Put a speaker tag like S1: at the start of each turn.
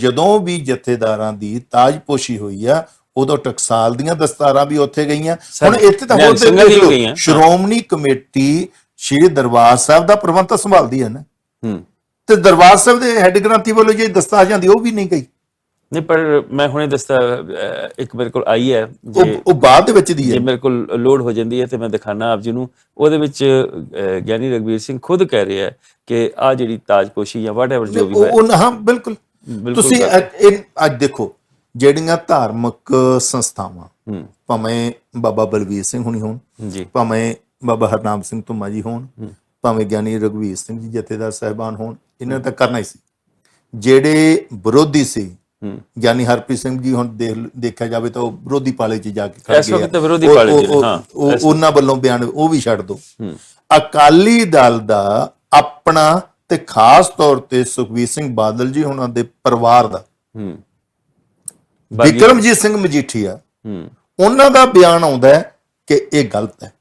S1: ਜਦੋਂ ਵੀ ਜਥੇਦਾਰਾਂ ਦੀ ਤਾਜਪੋਸ਼ੀ ਹੋਈ ਆ ਉਦੋਂ ਟਕਸਾਲ ਦੀਆਂ ਦਸਤਾਰਾਂ ਵੀ ਉੱਥੇ ਗਈਆਂ। ਹੁਣ ਇੱਥੇ ਤਾਂ ਹੋਰ। ਸ਼੍ਰੋਮਣੀ ਕਮੇਟੀ ਸ਼੍ਰੀ ਦਰਬਾਰ ਸਾਹਿਬ ਦਾ ਪ੍ਰਬੰਧ ਸੰਭਾਲਦੀ ਹੈ ਨਾ।
S2: ਹੂੰ।
S1: ਤੇ ਦਰਬਾਰ ਸਾਹਿਬ ਦੇ ਹੈੱਡ ਗ੍ਰੰਥੀ ਵੱਲੋਂ ਜੇ ਦਸਤਾਰ ਜਾਂਦੀ ਉਹ ਵੀ ਨਹੀਂ ਗਈ।
S2: ਨਹੀਂ ਪਰ ਮੈਂ ਹੁਣੇ ਦੱਸਦਾ ਅਹ, ਇੱਕ ਮੇਰੇ ਕੋਲ ਆਈ ਹੈ
S1: ਉਹ
S2: ਜੇ
S1: ਬਾਅਦ ਦੇ ਵਿੱਚ ਦੀ
S2: ਜੇ
S1: ਹੈ
S2: ਮੇਰੇ ਕੋਲ ਲੋਡ ਹੋ ਜਾਂਦੀ ਹੈ ਤੇ ਮੈਂ ਦਿਖਾਣਾ ਆਪ ਜੀ ਨੂੰ। ਉਹਦੇ ਵਿੱਚ ਗਿਆਨੀ ਰਗਵੀਰ ਸਿੰਘ ਖੁਦ ਕਹਿ ਰਿਹਾ ਹੈ ਕਿ ਆ ਜਿਹੜੀ ਤਾਜਪੋਸ਼ੀ ਜਾਂ ਵਾਟਐਵਰ ਜੋ ਵੀ ਹੈ
S1: ਉਹ- ਹਾਂ ਬਿਲਕੁਲ। ਤੁਸੀਂ ਇਹ- ਅੱਜ ਦੇਖੋ ਜਿਹੜੀਆਂ ਧਾਰਮਿਕ ਸੰਸਥਾਵਾਂ ਭਾਵੇਂ ਬਾਬਾ ਬਲਵੀਰ ਸਿੰਘ ਹੁਣੀ ਹੋਣ
S2: ਜੀ।
S1: ਭਾਵੇਂ ਬਾਬਾ ਹਰਨਾਮ ਸਿੰਘ ਧੁੰਮਾ ਜੀ ਹੋਣ ਭਾਵੇਂ ਗਿਆਨੀ ਰਘਵੀਰ ਸਿੰਘ ਜੀ ਜਥੇਦਾਰ ਸਾਹਿਬਾਨ ਹੋਣ ਇਹਨਾਂ ਤਾਂ ਕਰਨਾ ਹੀ ਸੀ। ਜਿਹੜੇ ਵਿਰੋਧੀ ਸੀ ਗਿਆਨੀ ਹਰਪ੍ਰੀਤ ਸਿੰਘ ਜੀ ਹੁਣ ਦੇਖ ਦੇਖਿਆ ਜਾਵੇ ਤਾਂ ਉਹ ਵਿਰੋਧੀ ਪਾਲੇ 'ਚ ਜਾ ਕੇ ਖੜ
S2: ਇਸ
S1: ਗਏ
S2: ਵਕਤ
S1: ਆ।
S2: ਤਾਂ ਵਿਰੋਧੀ
S1: ਉਹ-
S2: ਪਾਲੇ 'ਚ
S1: ਉਹ-
S2: ਨੇ, ਹਾਂ,
S1: ਉਹ- ਉਹਨਾਂ ਵੱਲੋਂ ਬਿਆਨ ਉਹ ਵੀ ਛੱਡ
S2: ਹੂੰ।
S1: ਅਕਾਲੀ ਦਲ ਦਾ ਆਪਣਾ ਤੇ ਖਾਸ ਤੌਰ ਤੇ ਸੁਖਬੀਰ ਸਿੰਘ ਬਾਦਲ ਜੀ ਉਹਨਾਂ ਦੇ ਪਰਿਵਾਰ ਦਾ।
S2: ਹੂੰ।
S1: ਵਿਕਰਮਜੀਤ ਸਿੰਘ ਮਜੀਠੀਆ
S2: ਹੂੰ।
S1: ਉਹਨਾਂ ਦਾ ਬਿਆਨ ਆਉਂਦਾ ਹੈ ਕਿ ਇਹ ਗਲਤ ਹੈ।